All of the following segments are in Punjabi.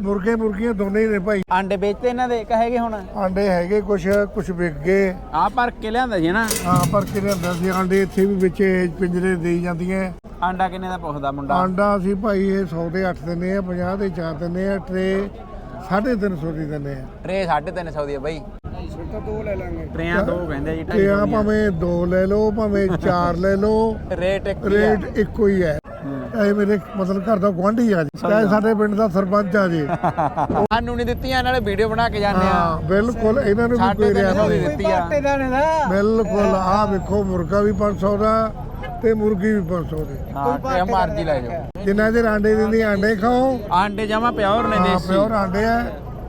ਮੁਰਗੇ ਮੁਰਗੀਆਂ ਦੋਨੇ ਹੀ ਨੇ ਭਾਈ। ਆਂਡੇ ਵੇਚਤੇ ਇਹਨਾਂ ਦੇ ਕਹੇਗੇ ਹੁਣ? ਆਂਡੇ ਹੈਗੇ ਕੁਛ ਕੁਛ ਵਿਕ ਗਏ। ਆ ਭਰ ਕੇ ਲਿਆਂਦਾ ਸੀ ਨਾ? ਹਾਂ ਪਰ ਕਿਹਦੇ ਹੁੰਦਾ ਸੀ। ਆਂਡੇ ਇੱਥੇ ਵੀ ਵਿੱਚ ਪਿੰਜਰੇ ਦੇਈ ਜਾਂਦੀਆਂ। ਆਂਡਾ ਕਿੰਨੇ ਦਾ ਪੁੱਛਦਾ ਮੁੰਡਾ? ਆਂਡਾ ਅਸੀਂ ਭਾਈ ਇਹ 100 ਦੇ 8 ਦਿੰਨੇ ਆ 50 ਦੇ 4 ਦਿੰਨੇ ਆ ਟਰੇ 350 ਦੀ ਦਿੰਨੇ ਆ ਟਰੇ 350 ਦੀ ਆ ਬਾਈ। ਤਾਂ ਦੋ ਲੈ ਲਾਂਗੇ। ਟਰੇਆਂ ਦੋ ਕਹਿੰਦੇ ਜੀ ਤੇ ਆ ਭਾਵੇਂ ਦੋ ਲੈ ਲਓ ਭਾਵੇਂ ਚਾਰ ਲੈ ਲਓ। ਰੇਟ ਇੱਕ ਹੀ ਆ। ਰੇਟ ਇੱਕੋ ਹੀ ਹੈ ਇਹ ਮੇਰੇ ਮਤਲਬ ਘਰ ਦਾ ਗੁਆਂਢੀ ਆ ਜੀ। ਚਾਹੇ ਸਾਡੇ ਪਿੰਡ ਦਾ ਸਰਪੰਚ ਆ ਜੀ। ਸਾਨੂੰ ਨਹੀਂ ਦਿੱਤੀਆਂ ਨਾਲੇ ਵੀਡੀਓ ਬਣਾ ਕੇ ਜਾਂਦੇ ਆ। ਹਾਂ ਬਿਲਕੁਲ ਇਹਨਾਂ ਨੂੰ ਵੀ ਸਾਡੇ ਕੋਈ ਦੀ ਨਹੀਂ। ਦਿੱਤੀ ਆ। ਬਿਲਕੁਲ ਆ ਵੇਖੋ ਮੁਰਗਾ ਵੀ 500 ਦਾ ਤੇ ਮੁਰਗੀ ਵੀ 500 ਦੀ। ਹਾਂ ਮਰਜ਼ੀ ਲੈ ਜਾਓ। ਜਿੰਨਾ ਚਿਰ ਆਂਡੇ ਦਿੰਦੀ ਆਂਡੇ ਖਾਓ। ਆਂਡੇ ਜਮਾ ਪਿਓਰ ਨੇ ਹਾਂ ਦੇਸੀ। ਪਿਓਰ ਆਂਡੇ ਆ।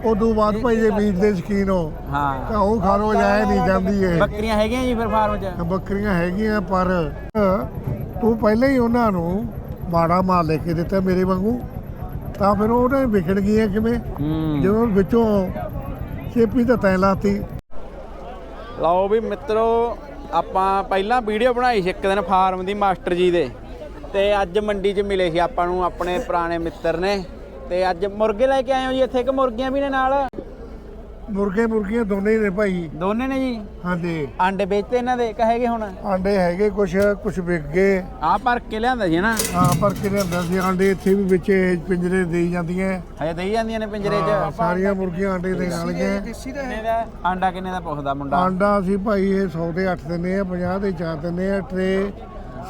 ਉਦੋਂ ਬਾਅਦ ਭਾਈ ਜੇ ਮੀਟ ਦੇ ਸ਼ਕੀਨ ਹੋ ਹਾਂ। ਤਾਂ ਉਹ ਖਾ ਲੋ ਜਾਏ ਨਹੀਂ ਜਾਂਦੀ ਇਹ। ਬੱਕਰੀਆਂ ਹੈਗੀਆਂ ਜੀ ਫਿਰ ਫਾਰਮ 'ਚ? ਬੱਕਰੀਆਂ ਹੈਗੀਆਂ ਪਰ ਤੂੰ ਪਹਿਲਾਂ ਹੀ ਉਹਨਾਂ ਨੂੰ ਮਾੜਾ ਮਾਲ ਲੈ ਕੇ ਦਿੱਤਾ ਮੇਰੇ ਵਾਂਗੂ। ਤਾਂ ਫਿਰ ਉਹਨੇ ਵਿਕਣ ਗਈਆਂ ਕਿਵੇਂ? ਜਦੋਂ ਵਿੱਚੋਂ ਚੇਪੀ ਤਾਂ ਤੈਂ ਲਾਤੀ। ਲਓ ਵੀ ਮਿੱਤਰੋ ਆਪਾਂ ਪਹਿਲਾਂ ਵੀਡੀਓ ਬਣਾਈ ਸੀ ਇੱਕ ਦਿਨ ਫਾਰਮ ਦੀ ਮਾਸਟਰ ਜੀ ਦੇ। ਤੇ ਅੱਜ ਮੰਡੀ 'ਚ ਮਿਲੇ ਸੀ ਆਪਾਂ ਨੂੰ ਆਪਣੇ ਪੁਰਾਣੇ ਮਿੱਤਰ ਨੇ। ਤੇ ਅੱਜ ਮੁਰਗੇ ਲੈ ਕੇ ਆਏ ਹੋ ਜੀ ਇੱਥੇ ਕਿ ਮੁਰਗੀਆਂ ਵੀ ਨੇ ਨਾਲ? ਮੁਰਗੇ ਮੁਰਗੀਆਂ ਦੋਨੇ ਹੀ ਨੇ ਭਾਈ। ਦੋਨੇ ਨੇ ਜੀ? ਹਾਂਜੀ। ਆਂਡੇ ਵੇਚਤੇ ਇਹਨਾਂ ਦੇ ਕਹੇਗੇ ਹੁਣ? ਆਂਡੇ ਹੈਗੇ ਕੁਛ ਕੁਛ ਵਿਕ ਗਏ। ਆ ਭਰ ਕੇ ਲਿਆਂਦਾ ਸੀ ਨਾ? ਹਾਂ ਪਰ ਕਿਹਦੇ ਹੁੰਦਾ ਸੀ। ਆਂਡੇ ਇੱਥੇ ਵੀ ਵਿੱਚ ਇਹ ਪਿੰਜਰੇ ਦੇਈ ਜਾਂਦੀਆਂ। ਹਜੇ ਦੇਈ ਜਾਂਦੀਆਂ ਨੇ ਪਿੰਜਰੇ ਹਾਂ, 'ਚ ਸਾਰੀਆਂ ਮੁਰਗੀਆਂ ਆਂਡੇ ਦੇ ਨਾਲ ਗਏ ਕਿੰਨੇ ਦਾ? ਆਂਡਾ ਕਿੰਨੇ ਦਾ ਪੁੱਛਦਾ ਮੁੰਡਾ? ਆਂਡਾ ਅਸੀਂ ਭਾਈ ਇਹ 100 ਦੇ 8 ਦਿੰਨੇ ਆ 50 ਦੇ 4 ਦਿੰਨੇ ਆ ਟਰੇ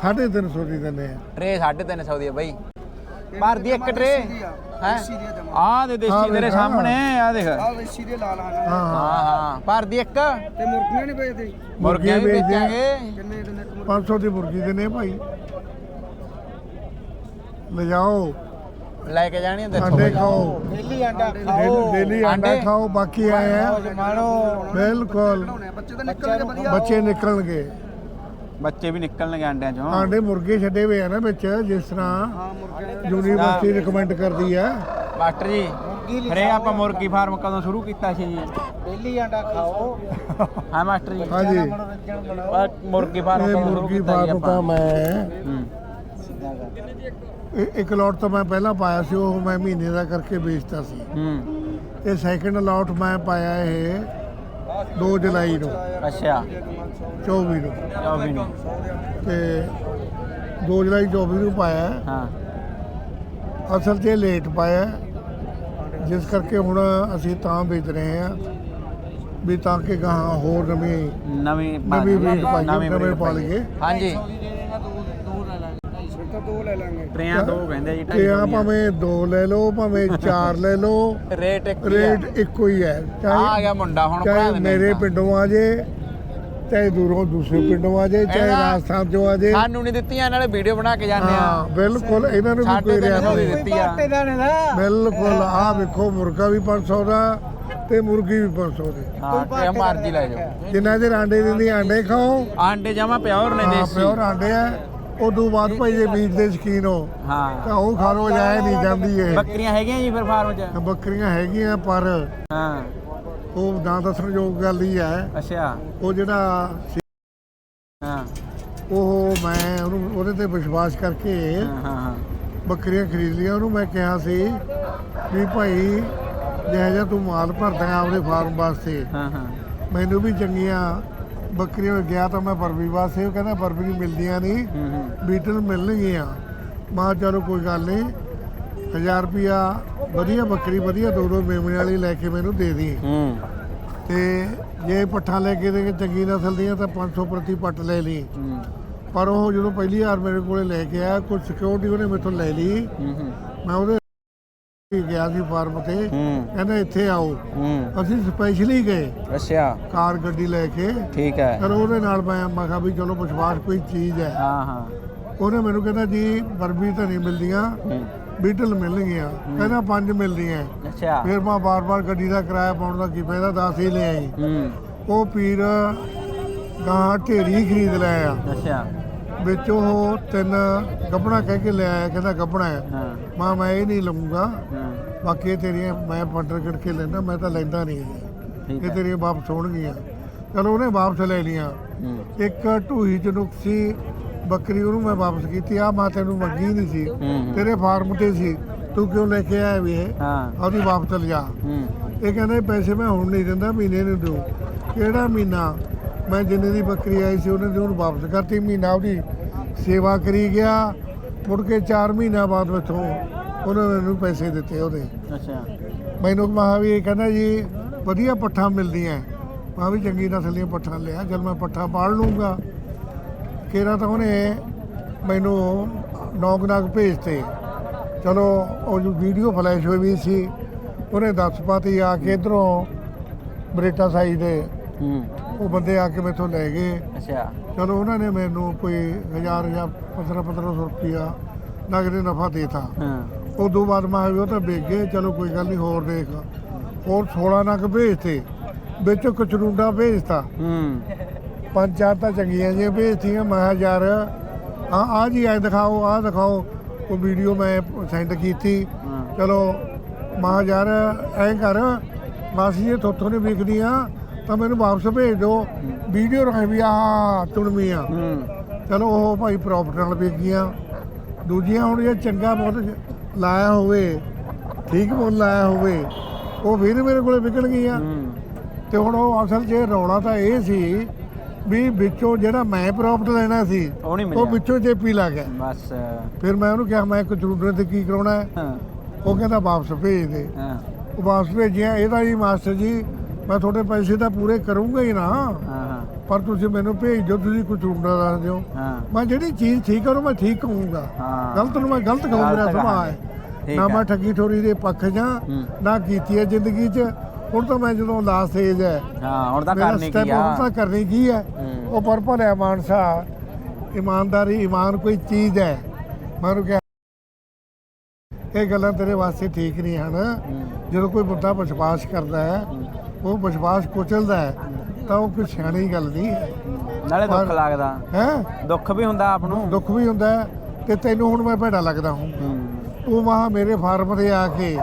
350 ਦੀ ਦਿੰਨੇ ਆ। ਟਰੇ 350 ਦੀ ਆ ਬਾਈ। ਭਰ ਦੀ ਇੱਕ ਟਰੇ? ਆ ਦੇ ਦੇਸੀ ਤੇਰੇ। ਸਾਹਮਣੇ ਆ ਦੇਖ। ਦੇਸੀ ਦੇ ਲਾਲ ਹਨ ਹਾਂ ਹਾਂ। ਭਰ ਦੀ ਇੱਕ। ਤੇ ਮੁਰਗੀਆਂ ਨਹੀਂ ਵੇਚਦੇ? ਮੁਰਗੀਆਂ ਵੀ ਆ। ਵੇਚਾਂਗੇ। ਕਿੰਨੇ ਦਿਨ 500 ਦੀ ਮੁਰਗੀ ਦਿੰਨੇ ਆ ਭਾਈ। ਲਿਜਾਓ। ਲੈ ਕੇ ਜਾਣੀ ਤੇ ਆਂਡੇ ਖਾਓ। ਡੇਲੀ ਆਂਡਾ ਡੇਲੀ- ਡੇਲੀ ਆਂਡੇ? ਖਾਓ ਬਾਕੀ ਆਏ ਆ। ਮਾਣੋ। ਬਿਲਕੁਲ। ਬੱਚੇ ਤਾਂ ਨਿਕਲਣਗੇ ਵਧੀਆ। ਬੱਚੇ ਵੀ ਨਿਕਲਣਗੇ ਆਂਡਿਆਂ ਚੋਂ। ਆਂਡੇ ਮੁਰਗੇ ਛੱਡੇ ਹੋਏ ਆ ਨਾ ਵਿੱਚ ਜਿਸ ਤਰ੍ਹਾਂ ਹਾਂ ਮੁਰਗੇ ਯੂਨੀਵਰਸਿਟੀ ਰਿਕਮੈਂਡ ਕਰਦੀ ਆ। ਮਾਸਟਰ ਜੀ ਫਰੇ ਆਪਾਂ ਮੁਰਗੀ ਫਾਰਮ ਕਦੋਂ ਸ਼ੁਰੂ ਕੀਤਾ ਸੀ ਜੀ? ਡੇਲੀ ਆਂਡਾ ਖਾਓ। ਹਾਂ ਮਾਸਟਰ ਜੀ। ਬਣਾਓ। ਆਹ ਮੁਰਗੀ ਫਾਰਮ ਕਦੋਂ ਸ਼ੁਰੂ ਕੀਤਾ ਜੀ ਆਪਾਂ? ਮੈਂ ਹੂੰ। ਇੱਕ ਲੋਟ ਤਾਂ ਮੈਂ ਪਹਿਲਾਂ ਪਾਇਆ ਸੀ ਉਹ ਮੈਂ ਮਹੀਨੇ ਦਾ ਕਰਕੇ ਵੇਚਤਾ ਸੀ। ਹੂੰ। ਇਹ ਸੈਕਿੰਡ ਲੋਟ ਮੈਂ ਪਾਇਆ ਇਹ 2 ਜੁਲਾਈ ਨੂੰ। ਅੱਛਾ। 24 ਨੂੰ। ਚਲੋ ਵੀ ਨਹੀਂ ਤੇ 2 ਜੁਲਾਈ 24 ਨੂੰ ਪਾਇਆ। ਹਾਂ। ਅਸਲ 'ਚ ਇਹ ਲੇਟ ਪਾਇਆ। ਜਿਸ ਕਰਕੇ ਹੁਣ ਅਸੀਂ ਤਾਂ ਵੇਚ ਰਹੇ ਹਾਂ ਵੀ ਤਾਂ ਕਿ ਗਾਹਾਂ ਹੋਰ ਨਵੀਂ ਨਵੀਂ ਨਵੀਂ breed ਪਾਈਏ, ਨਵੀਂ। ਹਾਂਜੀ। ਦੋ ਟਰੇਆਂ ਦੋ ਕਹਿੰਦੇ ਜੀ ਤੇ ਆ। ਭਾਵੇਂ ਦੋ ਲੈ ਲਓ ਭਾਵੇਂ ਚਾਰ ਲੈ ਲਓ ਰੇਟ ਇੱਕ ਹੀ ਰੇਟ ਇੱਕੋ ਹੀ ਹੈ ਆ ਗਿਆ ਮੁੰਡਾ ਹੁਣ ਭਰਾ ਚਾਹੇ ਦੇ ਮੇਰੇ ਪਿੰਡੋਂ ਆ ਜੇ ਚਾਹੇ ਦੂਰੋਂ ਦੂਸਰੇ ਪਿੰਡੋਂ ਆ ਜੇ ਚਾਹੇ ਇਹਦਾ- ਰਾਜਸਥਾਨ ਚੋਂ ਆ ਜੇ। ਸਾਨੂੰ ਨਹੀਂ ਦਿੱਤੀਆਂ ਨਾਲੇ ਵੀਡੀਓ ਬਣਾ ਕੇ ਜਾਂਦੇ ਹਾਂ ਆ ਬਿਲਕੁਲ ਇਹਨਾਂ ਨੂੰ ਵੀ ਸਾਡੇ ਕੋਈ ਤੇ ਰਿਆਇਤ ਨਹੀਂ ਨਹੀਂ। ਦਿੱਤੀ ਆ। ਦਾ ਦਾ ਬਿਲਕੁਲ ਆ ਵੇਖੋ ਮੁਰਗਾ ਵੀ 500 ਦਾ ਤੇ ਮੁਰਗੀ ਵੀ 500 ਦੀ। ਹਾਂ ਤੇ ਮਰਜ਼ੀ ਲੈ ਜਾਓ। ਜਿੰਨਾ ਚਿਰ ਆਂਡੇ ਦਿੰਦੀ ਆਂਡੇ ਖਾਓ। ਆਂਡੇ ਜਮਾ ਪਿਓਰ ਨੇ ਹਾਂ ਦੇਸੀ। ਪਿਓਰ ਆਂਡੇ ਆ। ਉਦੋਂ ਬਾਅਦ ਭਾਈ ਜੇ ਮੀਟ ਦੇ ਸ਼ਕੀਨ ਹੋ। ਹਾਂ ਤਾਂ ਉਹ ਖਾ ਲੋ ਜਾਏ ਨਹੀਂ ਜਾਂਦੀ ਇਹ। ਬੱਕਰੀਆਂ ਹੈਗੀਆਂ ਜੀ ਫਿਰ ਫਾਰਮ 'ਚ? ਬੱਕਰੀਆਂ ਹੈਗੀਆਂ ਪਰ ਹਾਂ। ਉਹ ਨਾ ਦੱਸਣਯੋਗ ਗੱਲ ਹੀ ਹੈ। ਅੱਛਾ। ਉਹ ਜਿਹੜਾ ਹਾਂ। ਉਹ ਮੈਂ ਉਹਨੂੰ ਉਹਦੇ ਤੇ ਵਿਸ਼ਵਾਸ ਕਰਕੇ ਹਾਂ ਹਾਂ। ਬੱਕਰੀਆਂ ਖਰੀਦ ਲਈਆਂ। ਉਹਨੂੰ ਮੈਂ ਕਿਹਾ ਸੀ ਵੀ ਭਾਈ ਜਿਹੋ ਜਿਹਾ ਤੂੰ ਮਾਲ ਭਰਦਾ ਆਪਦੇ ਫਾਰਮ ਵਾਸਤੇ ਹਾਂ ਹਾਂ। ਮੈਨੂੰ ਵੀ ਚੰਗੀਆਂ ਬੱਕਰੀਆਂ ਗਿਆ ਤਾਂ ਮੈਂ ਬਰਬੀ ਵਾਸਤੇ ਉਹ ਕਹਿੰਦਾ ਬਰਬੀ ਨਹੀਂ ਮਿਲਦੀਆਂ ਨਹੀਂ ਹੂੰ ਹੂੰ। ਬੀਟਲ ਮਿਲਣਗੀਆਂ। ਮੈਂ ਚਲੋ ਕੋਈ ਗੱਲ ਨਹੀਂ 1000 ਰੁਪਿਆ ਵਧੀਆ ਬੱਕਰੀ ਵਧੀਆ ਦੋ ਦੋ ਮੇਮਣੇ ਵਾਲੀ ਲੈ ਕੇ ਮੈਨੂੰ ਦੇ ਦੀ। ਹੂੰ। ਤੇ ਜੇ ਪੱਠਾ ਲੈ ਕੇ ਦੇ ਚੰਗੀ ਨਸਲ ਦੀਆਂ ਤਾਂ 500 ਪ੍ਰਤੀ ਪੱਟ ਲੈ ਲਈ। ਹੂੰ। ਪਰ ਉਹ ਜਦੋਂ ਪਹਿਲੀ ਵਾਰ ਮੇਰੇ ਕੋਲੇ ਲੈ ਕੇ ਆਇਆ ਕੁਝ ਸਿਕਿਉਰਿਟੀ ਉਹਨੇ ਮੇਥੋਂ ਲੈ ਲਈ। ਹੂੰ ਹੂੰ। ਮੈਂ ਉਹਦੇ ਗਿਆ ਸੀ ਫਾਰਮ ਤੇ। ਹੂੰ। ਕਹਿੰਦਾ ਇੱਥੇ ਆਓ। ਹੂੰ। ਅਸੀਂ ਸਪੈਸ਼ਲੀ ਗਏ। ਅੱਛਾ। ਕਾਰ ਗੱਡੀ ਲੈ ਕੇ। ਠੀਕ ਹੈ। ਚਲੋ ਉਹਦੇ ਨਾਲ ਮੈਂ ਮੈਂ ਕਿਹਾ ਵੀ ਚਲੋ ਵਿਸ਼ਵਾਸ ਕੋਈ ਚੀਜ਼ ਹੈ। ਹਾਂ ਹਾਂ। ਉਹਨੇ ਮੈਨੂੰ ਕਹਿੰਦਾ ਜੀ ਬਰਬੀ ਤਾਂ ਨਹੀਂ ਮਿਲਦੀਆਂ। ਬੀਟਲ ਮਿਲਣਗੀਆਂ। ਕਹਿੰਦਾ ਪੰਜ ਮਿਲਦੀਆਂ। ਅੱਛਾ। ਫਿਰ ਮੈਂ ਬਾਰ-ਬਾਰ ਗੱਡੀ ਦਾ ਕਿਰਾਇਆ ਪਾਉਣ ਦਾ ਕੀ ਫਾਇਦਾ? 10 ਹੀ ਲੈ ਆਈ। ਹੂੰ। ਉਹ ਪੀਰ ਗਾਂ ਢੇਰੀ ਖਰੀਦ ਲਿਆ ਅੱਛਾ। ਵਿੱਚ ਉਹ ਤਿੰਨ ਗੱਬਣਾ ਕਹਿ ਕੇ ਲਿਆਇਆ ਕਹਿੰਦਾ ਗੱਬਣਾ ਹੈ। ਮਾਂ ਮੈਂ ਇਹ ਨਹੀਂ ਲਵਾਂਗਾ ਬਾਕੀ ਇਹ ਤੇਰੀਆਂ ਮੈਂ ਪੰਡਰ ਕੱਢ ਕੇ ਲੈਣਾ ਮੈਂ ਤਾਂ ਲੈਂਦਾ ਨਹੀਂ ਇਹ। ਇਹ ਤੇਰੀਆਂ ਵਾਪਸ ਹੋਣਗੀਆਂ। ਚਲੋ ਉਹਨੇ ਵਾਪਸ ਲੈ ਲਈਆਂ। ਹੂੰ। ਇੱਕ ਢੂਹੀ ਚ ਨੁਕਸੀ ਬੱਕਰੀ ਉਹਨੂੰ ਮੈਂ ਵਾਪਸ ਕੀਤੀ। ਆ ਮੈਂ ਤੈਨੂੰ ਮੰਗੀ ਨਹੀਂ ਸੀ। ਤੇਰੇ ਫਾਰਮ ਤੇ ਸੀ। ਤੂੰ ਕਿਉਂ ਲੈ ਕੇ ਆਇਆ ਵੀ ਇਹ? ਹਾਂ। ਉਹਦੀ ਵਾਪਸ ਲਿਆ। ਇਹ ਕਹਿੰਦੇ ਪੈਸੇ ਮੈਂ ਹੁਣ ਨਹੀਂ ਦਿੰਦਾ ਮਹੀਨੇ ਨੂੰ ਦਊ। ਕਿਹੜਾ ਮਹੀਨਾ? ਮੈਂ ਜਿੰਨੇ ਦੀ ਬੱਕਰੀ ਆਈ ਸੀ ਉਹਨੇ ਤੇ ਉਹਨੂੰ ਵਾਪਸ ਕਰਤੀ ਮਹੀਨਾ ਉਹਦੀ ਸੇਵਾ ਕਰੀ ਗਿਆ। ਮੁੜ ਕੇ 4 ਮਹੀਨਿਆਂ ਬਾਅਦ ਵਿੱਚੋਂ ਉਹਨੇ ਮੈਨੂੰ ਪੈਸੇ ਦਿੱਤੇ ਉਹਦੇ। ਅੱਛਾ। ਮੈਨੂੰ ਮਹਾ ਵੀ ਇਹ ਕਹਿੰਦਾ ਜੀ ਵਧੀਆ ਪੱਠਾ ਮਿਲਦੀਆਂ। ਮੈਂ ਵੀ ਚੰਗੀ ਨਸਲ ਦੀਆਂ ਪੱਠਾ ਲਿਆ ਜਦ ਮੈਂ ਪੱਠਾ ਪਾਲ ਲੂੰਗਾ ਕਿਹੜਾ ਤਾਂ ਉਹਨੇ ਮੈਨੂੰ ਨੌਕ ਨਾਗ ਭੇਜਤੇ। ਚਲੋ ਉਹ ਜੋ ਵੀਡੀਓ ਫਲੈਸ਼ ਹੋਈ ਵੀ ਸੀ ਉਹਨੇ ਦੱਸ ਪਾਤੀ ਆ ਕੇ ਇਧਰੋਂ ਬਰੇਟਾ ਸਾਈ ਦੇ। ਹੂੰ। ਉਹ ਬੰਦੇ ਆ ਕੇ ਮੈਥੋਂ ਲੈ ਗਏ। ਅੱਛਾ। ਚਲੋ ਉਹਨਾਂ ਨੇ ਮੈਨੂੰ ਕੋਈ ਹਜ਼ਾਰ ਜਾਂ 15 1500 ਰੁਪਿਆ ਨਗਦ ਨਫਾ ਦੇਤਾ। ਹਾਂ। ਉਦੋਂ ਬਾਅਦ ਮੈਂ ਕਿਹਾ ਵੀ ਉਹ ਤਾਂ ਵੇਚ ਗਏ ਚਲੋ ਕੋਈ ਗੱਲ ਨਹੀਂ ਹੋਰ ਦੇਖ। ਹੋਰ 16 ਨਗ ਭੇਜਤੇ ਵਿੱਚ ਕਚਰੂੰਡਾ ਭੇਜਤਾ। ਹੂੰ। ਪੰਜ ਚਾਰ ਤਾਂ ਚੰਗੀਆਂ ਜਿਹੀਆਂ ਭੇਜਤੀਆਂ ਮੈਂ ਕਿਹਾ ਯਾਰ ਆ ਆ ਜੀ ਐ ਦਿਖਾਓ ਆ ਦਿਖਾਓ। ਉਹ ਵੀਡੀਓ ਮੈਂ ਸੈਂਡ ਕੀਤੀ। ਚਲੋ ਮਾਂ ਯਾਰ ਐਂ ਕਰ ਮਾਸੀ ਇਹ ਥੋਥੋਂ ਨੇ ਵਿਕਦੀਆਂ ਤਾਂ ਮੈਨੂੰ ਵਾਪਸ ਭੇਜ ਦਿਓ। ਵੀਡੀਓ ਰਾਹੀਂ ਵੀ ਆ ਚੁਣਵੀਆਂ ਹੂੰ। ਚਲੋ ਉਹ ਭਾਈ ਪ੍ਰੋਫਿਟ ਨਾਲ ਗਈਆਂ ਦੂਜੀਆਂ ਹੁਣ ਜੇ ਚੰਗਾ ਬਹੁਤ ਲਾਇਆ ਹੋਵੇ ਠੀਕ ਮੁੱਲ ਲਾਇਆ ਹੋਵੇ ਉਹ ਫਿਰ ਮੇਰੇ ਕੋਲੇ ਵਿਕਣ ਗਈਆਂ। ਤੇ ਹੁਣ ਉਹ ਅਸਲ 'ਚ ਰੌਲਾ ਤਾਂ ਇਹ ਸੀ ਵੀ ਵਿੱਚੋਂ ਜਿਹੜਾ ਮੈਂ ਪ੍ਰੋਫਿਟ ਲੈਣਾ ਸੀ ਉਹ ਨਹੀਂ ਉਹ ਮਿਲਿਆ। ਵਿੱਚੋਂ ਜੇਪੀ ਲੱਗ ਗਿਆ। ਬਸ। ਫਿਰ ਮੈਂ ਉਹਨੂੰ ਕਿਹਾ ਮੈਂ ਇੱਕ ਜਰੂਰ ਤੇ ਕੀ ਕਰਾਉਣਾ ਹੈ? ਹਾਂ। ਉਹ ਕਹਿੰਦਾ ਵਾਪਸ ਭੇਜ ਦੇ। ਹਾਂ। ਉਹ ਵਾਪਸ ਭੇਜਿਆ। ਇਹਦਾ ਜੀ ਮਾਸਟਰ ਜੀ ਮੈਂ ਤੁਹਾਡੇ ਪੈਸੇ ਤਾਂ ਪੂਰੇ ਕਰੂੰਗਾ ਹੀ ਨਾ। ਹਾਂ ਹਾਂ। ਪਰ ਤੁਸੀਂ ਮੈਨੂੰ ਭੇਜ ਦਿਓ ਤੁਸੀਂ ਕੁਝ ਝੂਠਾ ਦੱਸ ਦਿਓ। ਹਾਂ। ਮੈਂ ਜਿਹੜੀ ਚੀਜ਼ ਠੀਕ ਕਰੂੰ ਮੈਂ ਠੀਕ ਕਹੂੰਗਾ ਹਾਂ। ਗਲਤ ਨੂੰ ਮੈਂ ਗਲਤ ਕਹੂੰ ਮੇਰਾ ਗਲਤ ਸੁਭਾਅ। ਹੈ। ਠੀਕ ਨਾ ਹੈ। ਮੈਂ ਠੱਗੀ ਠੋਰੀ ਦੇ ਪੱਖ ਜਾਂ ਹੂੰ। ਨਾ ਕੀਤੀ ਹੈ ਜ਼ਿੰਦਗੀ 'ਚ। ਹੁਣ ਤਾਂ ਮੈਂ ਜਦੋਂ ਲਾਸਟ ਏਜ ਹੈ ਹਾਂ ਹੁਣ ਤਾਂ ਮੇਰਾ ਕਰਨੀ ਕੀ ਆ। ਹੁਣ ਤਾਂ ਕਰਨੀ ਕੀ ਹੈ? ਹੂੰ। ਉਹ ਪਰ ਭਲਿਆ ਮਾਨਸਾ। ਇਮਾਨਦਾਰੀ ਇਮਾਨ ਕੋਈ ਚੀਜ਼ ਹੈ। ਮੈਂ ਉਹਨੂੰ ਕਿਹਾ ਇਹ ਗੱਲਾਂ ਤੇਰੇ ਵਾਸਤੇ ਠੀਕ ਨਹੀਂ ਹਨ। ਜਦੋਂ ਕੋਈ ਬੰਦਾ ਵਿਸ਼ਵਾਸ ਕਰਦਾ ਹੈ। ਉਹ ਵਿਸ਼ਵਾਸ ਕੁਚਲਦਾ ਹੈ ਤਾਂ ਉਹ ਕੋਈ ਸਿਆਣੀ ਗੱਲ ਨਹੀਂ ਹੈ। ਨਾਲੇ ਦੁੱਖ ਪਰ- ਲੱਗਦਾ। ਹੈ? ਦੁੱਖ ਵੀ ਹੁੰਦਾ ਆਪ ਨੂੰ। ਦੁੱਖ ਵੀ ਹੁੰਦਾ ਹੈ ਤੇ ਤੈਨੂੰ ਹੁਣ ਮੈਂ ਭੈੜਾ ਲੱਗਦਾ ਹੂੰ। ਤੂੰ ਵਾਹ ਮੇਰੇ ਫਾਰਮ ਤੇ ਆ ਕੇ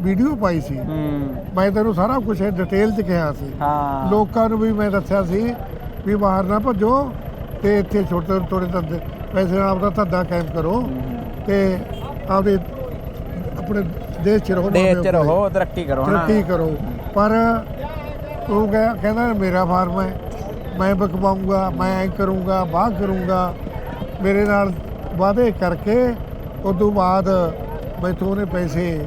ਵੀਡੀਓ ਪਾਈ ਸੀ। ਹੂੰ। ਮੈਂ ਤੈਨੂੰ ਸਾਰਾ ਕੁਝ ਡਿਟੇਲ ਚ ਕਿਹਾ ਸੀ। ਹਾਂ। ਲੋਕਾਂ ਨੂੰ ਵੀ ਮੈਂ ਦੱਸਿਆ ਸੀ ਵੀ ਬਾਹਰ ਨਾ ਭੱਜੋ ਤੇ ਇੱਥੇ ਛੋਟੇ ਥੋੜੇ ਧੰਦੇ ਪੈਸੇ ਨਾਲ ਆਪਦਾ ਧੰਦਾ ਕਾਇਮ ਕਰੋ। ਤੇ ਆਪਦੇ ਆਪਣੇ ਦੇਸ਼ ਚ ਰਹੋ ਦੇਸ਼ ਚ ਰਹੋ ਤਰੱਕੀ ਕਰੋ ਹਨਾ ਤਰੱਕੀ ਕਰੋ। ਪਰ ਉਹ ਕਹਿ- ਕਹਿੰਦਾ ਮੇਰਾ ਫਾਰਮ ਹੈ। ਮੈਂ ਬਕਵਾਉਂਗਾ ਮੈਂ ਐ ਕਰੂੰਗਾ ਬਾਹ ਕਰੂੰਗਾ। ਮੇਰੇ ਨਾਲ ਵਾਅਦੇ ਕਰਕੇ ਉਦੋਂ ਬਾਅਦ ਮੈਥੋਂ ਉਹਨੇ ਪੈਸੇ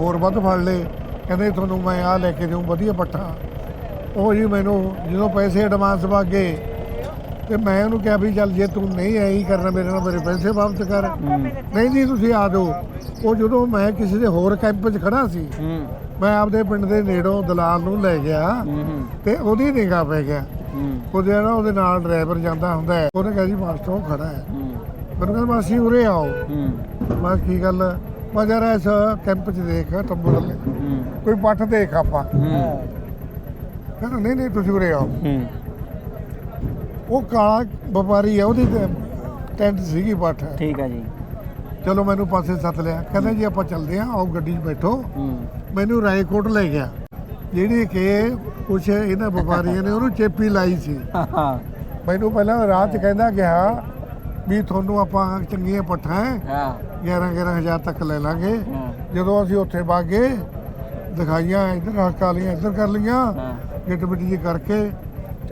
ਹੋਰ ਵੱਧ ਫੜ ਲਏ। ਕਹਿੰਦੇ ਤੁਹਾਨੂੰ ਮੈਂ ਆ ਲੈ ਕੇ ਦੇਉਂ ਵਧੀਆ ਪੱਠਾ। ਉਹ ਜੀ ਮੈਨੂੰ ਜਦੋਂ ਪੈਸੇ ਐਡਵਾਂਸ ਵਾਗੇ ਤੇ ਮੈਂ ਉਹਨੂੰ ਕਿਹਾ ਵੀ ਚੱਲ ਜੇ ਤੂੰ ਨਹੀਂ ਐ ਹੀ ਕਰਨਾ ਮੇਰੇ ਨਾਲ ਮੇਰੇ ਪੈਸੇ ਵਾਪਸ ਕਰ। ਨਹੀਂ ਜੀ ਤੁਸੀਂ ਆ ਜਾਓ। ਉਹ ਜਦੋਂ ਮੈਂ ਕਿਸੇ ਦੇ ਹੋਰ ਕੈਂਪ 'ਚ ਖੜਾ ਸੀ ਮੈਂ ਆਪਦੇ ਪਿੰਡ ਦੇ ਨੇੜੋਂ ਦਲਾਲ ਨੂੰ ਲੈ ਗਿਆ ਤੇ ਉਹਦੀ ਨਿਗਾਹ ਪੈ ਗਿਆ। ਹੂੰ। ਉਹ ਜਿਹੜਾ ਉਹਦੇ ਨਾਲ ਡਰਾਈਵਰ ਜਾਂਦਾ ਹੁੰਦਾ ਹੈ। ਉਹਨੇ ਕਿਹਾ ਜੀ ਮਾਸਟਰ ਉਹ ਖੜਾ ਹੈ। ਮੈਨੂੰ ਕਹਿੰਦਾ ਮਾਸੀ ਉਰੇ ਆਓ। ਮੈਂ ਕੀ ਗੱਲ? ਮੈਂ ਜਰਾ ਇਸ ਕੈਂਪ 'ਚ ਦੇਖ ਤੰਬੂ ਥੱਲੇ ਕੋਈ ਪੱਠ ਦੇਖ ਆਪਾਂ। ਕਹਿੰਦਾ ਨਹੀਂ ਨਹੀਂ ਤੁਸੀਂ ਉਰੇ ਆਓ। ਉਹ ਕਾਲਾ ਵਪਾਰੀ ਹੈ ਉਹਦੀ ਟੈਂਟ ਸੀਗੀ ਪੱਠ। ਠੀਕ ਹੈ ਜੀ। ਚਲੋ ਮੈਨੂੰ ਪਾਸੇ ਸੱਦ ਲਿਆ। ਕਹਿੰਦਾ ਜੀ ਆਪਾਂ ਚੱਲਦੇ ਹਾਂ ਆਓ ਗੱਡੀ 'ਚ ਬੈਠੋ। ਮੈਨੂੰ ਰਾਏਕੋਟ ਲੈ ਗਿਆ। ਜਿਹੜੀ ਕਿ ਕੁਛ ਇਹਨਾਂ ਵਪਾਰੀਆਂ ਨੇ ਉਹਨੂੰ ਚੇਪੀ ਲਾਈ ਸੀ। ਮੈਨੂੰ ਪਹਿਲਾਂ 'ਚ ਕਹਿੰਦਾ ਗਿਆ ਵੀ ਤੁਹਾਨੂੰ ਆਪਾਂ ਚੰਗੀਆਂ ਪੱਠਾਂ ਹੈ। ਹਾਂ 11 11000 ਤੱਕ ਲੈ ਲਾਂਗੇ। ਜਦੋਂ ਅਸੀਂ ਉੱਥੇ ਬਾਗੇ ਦਿਖਾਈਆਂ ਇੱਧਰ ਹੱਕਾ ਲੀਆਂ ਇੱਧਰ ਕਰ ਲੀਆਂ ਹਾਂ। ਗਿੱਟ ਮਿੱਟੀ ਜੀ ਕਰਕੇ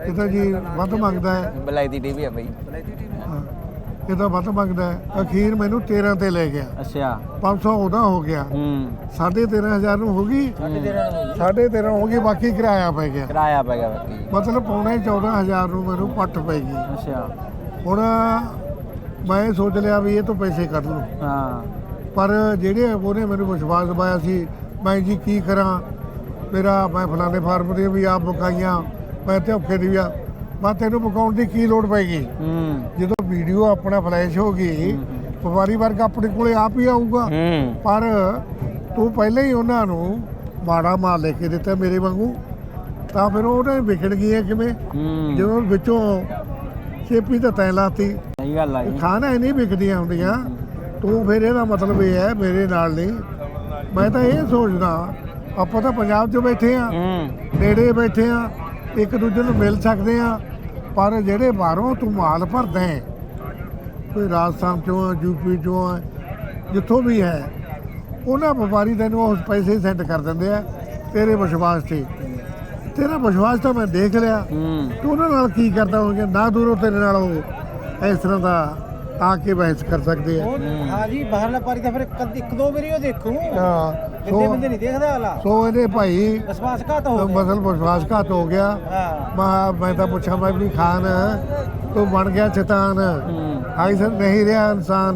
ਇਹ ਤਾਂ ਜੀ ਵੱਧ ਮੰਗਦਾ ਹੈ। ਬਲਾਈਤੀ ਟੀਵੀ ਆ ਬਈ। ਹਾਂ, ਇਹ ਤਾਂ ਵੱਧ ਮੰਗਦਾ ਹੈ। ਅਖੀਰ ਮੈਨੂੰ 13 ਤੇ ਲੈ ਗਿਆ। ਅੱਛਾ। 500 ਉਹਦਾ ਹੋ ਗਿਆ। ਹੂੰ। 13500 ਨੂੰ ਹੋ ਗਈ। 13.5 ਹੋ ਗਈ ਬਾਕੀ ਕਿਰਾਇਆ ਪੈ ਗਿਆ। ਕਿਰਾਇਆ ਪੈ ਗਿਆ ਬਾਕੀ। ਮਤਲਬ ਪੌਣੇ 14000 ਨੂੰ ਮੈਨੂੰ ਪੱਟ ਪੈ ਗਈ। ਅੱਛਾ। ਹੁਣ ਮੈਂ ਸੋਚ ਲਿਆ ਵੀ ਇਹ ਤੋਂ ਪੈਸੇ ਕੱਢ ਲੂੰ ਹਾਂ। ਪਰ ਜਿਹੜੇ ਉਹਨੇ ਮੈਨੂੰ ਵਿਸ਼ਵਾਸ ਦਿਵਾਇਆ ਸੀ ਮੈਂ ਜੀ ਕੀ ਕਰਾਂ? ਮੇਰਾ ਮੈਂ ਫਲਾਣੇ ਫਾਰਮ ਦੀ ਵੀ ਆਪ ਬਕਾਈਆਂ ਮੈਂ ਤੇ ਔਖੇ ਦੀ ਆ। ਮੈਂ ਤੈਨੂੰ ਬਕਾਉਣ ਦੀ ਕੀ ਲੋੜ ਪੈਗੀ? ਹੂੰ। ਜਦੋਂ ਵੀਡੀਓ ਆਪਣਾ ਫਲੈਸ਼ ਹੋ ਗਈ ਵਪਾਰੀ ਵਰਗ ਆਪਣੇ ਕੋਲੇ ਆਪ ਹੀ ਆਊਗਾ। ਹੂੰ। ਪਰ ਤੂੰ ਪਹਿਲਾਂ ਹੀ ਉਹਨਾਂ ਨੂੰ ਮਾੜਾ ਮਾਲ ਲੈ ਕੇ ਦਿੱਤਾ ਮੇਰੇ ਵਾਂਗੂ। ਤਾਂ ਫਿਰ ਉਹਨੇ ਵਿਕਣ ਗਈਆਂ ਕਿਵੇਂ? ਹੂੰ। ਜਦੋਂ ਵਿੱਚੋਂ ਛੇਪੀ ਤਾਂ ਤੈਂ ਲਾਤੀ। ਸਹੀ ਗੱਲ ਆ ਜੀ। ਖਾਣਾ ਹੀ ਨਹੀਂ ਵਿਕਦੀਆਂ ਹੁੰਦੀਆਂ। ਤੂੰ ਫਿਰ ਇਹਦਾ ਮਤਲਬ ਇਹ ਹੈ ਮੇਰੇ ਨਾਲ ਨਹੀਂ। ਮੈਂ ਤਾਂ ਇਹ ਸੋਚਦਾ ਆਪਾਂ ਤਾਂ ਪੰਜਾਬ 'ਚ ਬੈਠੇ ਆ। ਹੂੰ। ਨੇੜੇ ਬੈਠੇ ਆ। ਇੱਕ ਦੂਜੇ ਨੂੰ ਮਿਲ ਸਕਦੇ ਆ ਪਰ ਜਿਹੜੇ ਬਾਹਰੋਂ ਤੂੰ ਮਾਲ ਭਰਦਾ ਹੈ ਕੋਈ ਰਾਜਸਥਾਨ ਚੋਂ ਆ ਯੂਪੀ ਚੋਂ ਆ ਜਿੱਥੋਂ ਵੀ ਹੈ ਉਹਨਾਂ ਵਪਾਰੀ ਤੈਨੂੰ ਉਸ ਪੈਸੇ ਸੈਂਡ ਕਰ ਦਿੰਦੇ ਆ ਤੇਰੇ ਵਿਸ਼ਵਾਸ ਤੇ। ਤੇਰਾ ਵਿਸ਼ਵਾਸ ਤਾਂ ਮੈਂ ਦੇਖ ਲਿਆ। ਤੂੰ ਉਹਨਾਂ ਨਾਲ ਕੀ ਕਰਦਾ ਹੋਵੇਗਾ ਨਾ ਦੂਰੋਂ ਤੇਰੇ ਨਾਲ ਉਹ ਇਸ ਤਰ੍ਹਾਂ ਦਾ ਆ ਕੇ ਬਹਿਸ ਕਰ ਸਕਦੇ ਆ। ਉਹ ਹਾਂ ਜੀ ਬਾਹਰਲਾ ਪਾਰੀ ਤਾਂ ਫਿਰ ਕਦ- ਇੱਕ ਦੋ ਵਾਰੀ ਉਹ ਦੇਖੂ। ਹਾਂ, ਕਿੰਨੇ ਸੋ ਬੰਦੇ ਨਹੀਂ ਦੇਖਦਾ ਹਾਲਾ ਸੋ ਇਹਦੇ ਭਾਈ ਵਿਸ਼ਵਾਸ ਘਾਤ ਹੋ ਗਿਆ। ਮਸਲ ਵਿਸ਼ਵਾਸਘਾਤ ਹੋ ਗਿਆ। ਹਾਂ। ਮੈਂ ਮੈਂ ਤਾਂ ਪੁੱਛਾਂ ਮੈਂ ਵੀ ਖਾਨ ਤੂੰ ਬਣ ਗਿਆ ਚਤਾਨ ਹੂੰ। ਆਈ ਸਰ ਨਹੀਂ ਰਿਹਾ ਇਨਸਾਨ।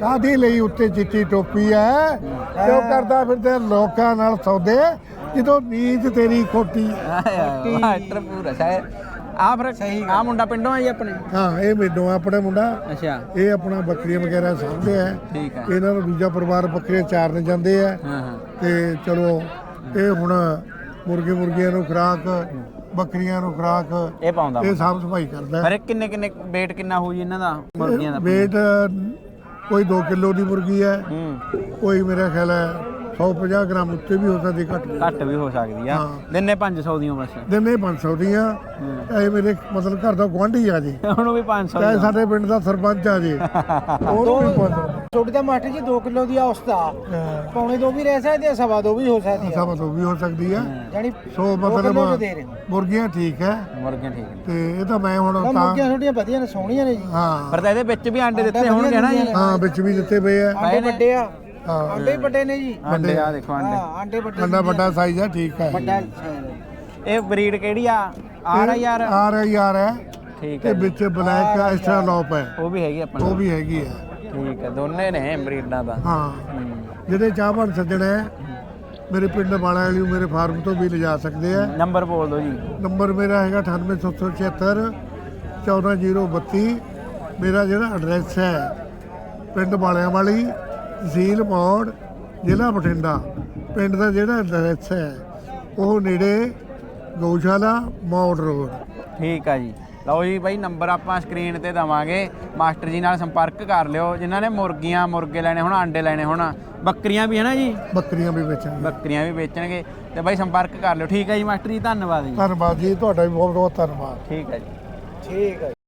ਕਾਦੀ ਲਈ ਉੱਤੇ ਚਿੱਟੀ ਟੋਪੀ ਐ ਕਿਉਂ ਕਰਦਾ ਫਿਰਦੇ ਲੋਕਾਂ ਨਾਲ ਸੌਦੇ? ਜਦੋਂ ਨੀਂਦ ਤੇਰੀ ਖੋਟੀ। ਮਾਸਟਰ ਪੂਰਾ ਸ਼ਾਇਰ। ਆ ਫਿਰ ਸਹੀ ਆ ਮੁੰਡਾ ਪਿੰਡੋਂ ਆ ਜੀ ਆਪਣੇ? ਹਾਂ ਇਹ ਮੇਡੋ ਆਪਣੇ ਮੁੰਡਾ। ਅੱਛਾ। ਇਹ ਆਪਣਾ ਬੱਕਰੀਆਂ ਵਗੈਰਾ ਸਾਂਭਦੇ ਆ। ਠੀਕ ਆ। ਇਹਨਾਂ ਨੂੰ ਦੂਜਾ ਪਰਿਵਾਰ ਬੱਕਰੀਆਂ ਚਾਰਨ ਜਾਂਦੇ ਆ। ਹਾਂ ਹਾਂ। ਤੇ ਚਲੋ ਇਹ ਹੁਣ ਮੁਰਗੇ ਮੁਰਗੀਆਂ ਨੂੰ ਖੁਰਾਕ ਬੱਕਰੀਆਂ ਨੂੰ ਖੁਰਾਕ ਇਹ ਪਾਉਂਦਾ ਇਹ ਸਾਫ਼ ਸਫ਼ਾਈ ਕਰਦਾ। ਇਹ ਕਿੰਨੇ ਕਿੰਨੇ weight ਕਿੰਨਾ ਹੋਊ ਜੀ ਇਹਨਾਂ ਦਾ ਮੁਰਗੀਆਂ ਦਾ? weight ਕੋਈ 2 ਕਿਲੋ ਦੀ ਮੁਰਗੀ ਹੂੰ। ਕੋਈ ਮੇਰਾ ਖਿਆਲ ਹੈ 150 ਗ੍ਰਾਮ ਉੱਤੇ ਵੀ ਹੋ ਸਕਦੀ ਘੱਟ ਵੀ। ਘੱਟ ਵੀ ਹੋ ਸਕਦੀ ਆ। ਹਾਂ। ਦਿਨੇ 500 ਦੀਆਂ ਬਸ। ਦਿਨੇ 500 ਦੀਆਂ। ਇਹ ਮੇਰੇ ਮਤਲਬ ਘਰ ਦਾ ਗੁਆਂਢੀ ਆ ਜੀ। ਉਹਨੂੰ ਵੀ 500 ਚਾਹੇ ਸਾਡੇ ਪਿੰਡ ਦਾ ਸਰਪੰਚ ਆ ਜੀ। ਉਹਨੂੰ ਵੀ 500 ਛੋਟੀ ਦਾ ਮਾਸਟਰ ਜੀ 2 ਕਿਲੋ ਦੀ ਔਸਤਾ ਪੌਣੇ ਦੋ ਵੀ ਰਹਿ ਸਕਦੀ ਹੈ ਸਵਾ ਦੋ ਵੀ ਹੋ ਸਕਦੀ ਹੈ ਸਭ ਤੋਂ ਵੀ ਹੋ ਸਕਦੀ ਆ। ਯਾਨੀ ਸੋ ਮਤਲਬ ਕਿੱਲੋ ਚ ਦੇ ਰਹੇ ਹੋ। ਮੁਰਗੀਆਂ ਠੀਕ ਹੈ। ਮੁਰਗੀਆਂ ਠੀਕ ਨੇ। ਤੇ ਇਹ ਤਾਂ ਮੈਂ ਹੁਣ ਤਾਂ ਤਾਂ ਮੁਰਗੀਆਂ ਛੋਟੀਆਂ ਵਧੀਆ ਨੇ ਸੋਹਣੀਆਂ ਨੇ ਜੀ। ਹਾਂ। ਪਰ ਤਾਂ ਇਹਦੇ ਵਿੱਚ ਵੀ ਆਂਡੇ ਦਿੱਤੇ ਹੋਣਗੇ ਨਾ ਜੀ। ਹਾਂ ਵਿੱਚ ਵੀ ਦਿੱਤੇ ਪਏ ਆ। ਆਂਡੇ ਵੱਡੇ ਆ। ਹਾਂ ਆਂਡੇ ਵੱਡੇ ਨੇ ਜੀ। ਆਂਡੇ ਆ ਦੇਖੋ ਆਂਡੇ। ਹਾਂ ਆਂਡੇ ਵੱਡੇ ਵੱਡਾ ਵੱਡਾ ਸਾਈਜ਼ ਆ ਠੀਕ ਹੈ ਵੱਡਾ ਇਹ ਬਰੀਡ ਕਿਹੜੀ ਆ? ਆ ਰਹੀ ਯਾਰ ਆ ਰਹੀ ਯਾਰ ਹੈ। ਠੀਕ ਤੇ ਹੈ। ਵਿੱਚ ਬਲੈਕ ਐਕਸਟਰਾ ਲੌਪ ਹੈ। ਉਹ ਵੀ ਹੈਗੀ ਆਪਣੇ। ਉਹ ਵੀ ਹੈਗੀ ਹੈ ਠੀਕ ਹੈ ਦੋਨੇ ਨੇ ਬਰੀਡਾਂ ਦਾ। ਹਾਂ। ਹੂੰ। ਜਿਹੜੇ ਚਾਹਵਾਨ ਸੱਜਣ ਹੈ ਮੇਰੇ ਪਿੰਡ ਵਾਲਾ ਵਾਲੀ ਮੇਰੇ ਫਾਰਮ ਤੋਂ ਵੀ ਲਿਜਾ ਸਕਦੇ ਆ। ਨੰਬਰ ਬੋਲ ਦਿਓ ਜੀ। ਨੰਬਰ ਮੇਰਾ ਹੈਗਾ 98776 14032 ਮੇਰਾ ਜਿਹੜਾ ਐਡਰੈਸ ਹੈ ਪਿੰਡ ਵਾਲਿਆਂ ਵਾਲੀ ਤਹਿਸੀਲ ਮੌੜ ਜ਼ਿਲ੍ਹਾ ਬਠਿੰਡਾ ਪਿੰਡ ਦਾ ਜਿਹੜਾ ਐਡਰੈਸ ਹੈ ਉਹ ਨੇੜੇ ਗਊਸ਼ਾਲਾ ਮੌੜ ਰੋਡ। ਠੀਕ ਆ ਜੀ। ਲਓ ਜੀ ਬਾਈ ਨੰਬਰ ਆਪਾਂ ਸਕਰੀਨ ਤੇ ਦਵਾਂਗੇ। ਮਾਸਟਰ ਜੀ ਨਾਲ ਸੰਪਰਕ ਕਰ ਲਿਓ। ਜਿਨ੍ਹਾਂ ਨੇ ਮੁਰਗੀਆਂ ਮੁਰਗੇ ਲੈਣੇ ਹੁਣ ਆਂਡੇ ਲੈਣੇ ਹੁਣ ਬੱਕਰੀਆਂ ਵੀ ਹੈ ਨਾ ਜੀ? ਬੱਕਰੀਆਂ ਵੀ ਵੇਚਾਂਗੇ। ਬੱਕਰੀਆਂ ਵੀ ਵੇਚਣਗੇ। ਤੇ ਬਾਈ ਸੰਪਰਕ ਕਰ ਲਿਓ। ਠੀਕ ਹੈ ਜੀ ਮਾਸਟਰ ਜੀ ਧੰਨਵਾਦ ਜੀ। ਧੰਨਵਾਦ ਜੀ ਤੁਹਾਡਾ ਵੀ ਬਹੁਤ ਬਹੁਤ ਧੰਨਵਾਦ। ਠੀਕ ਹੈ ਜੀ। ਠੀਕ ਹੈ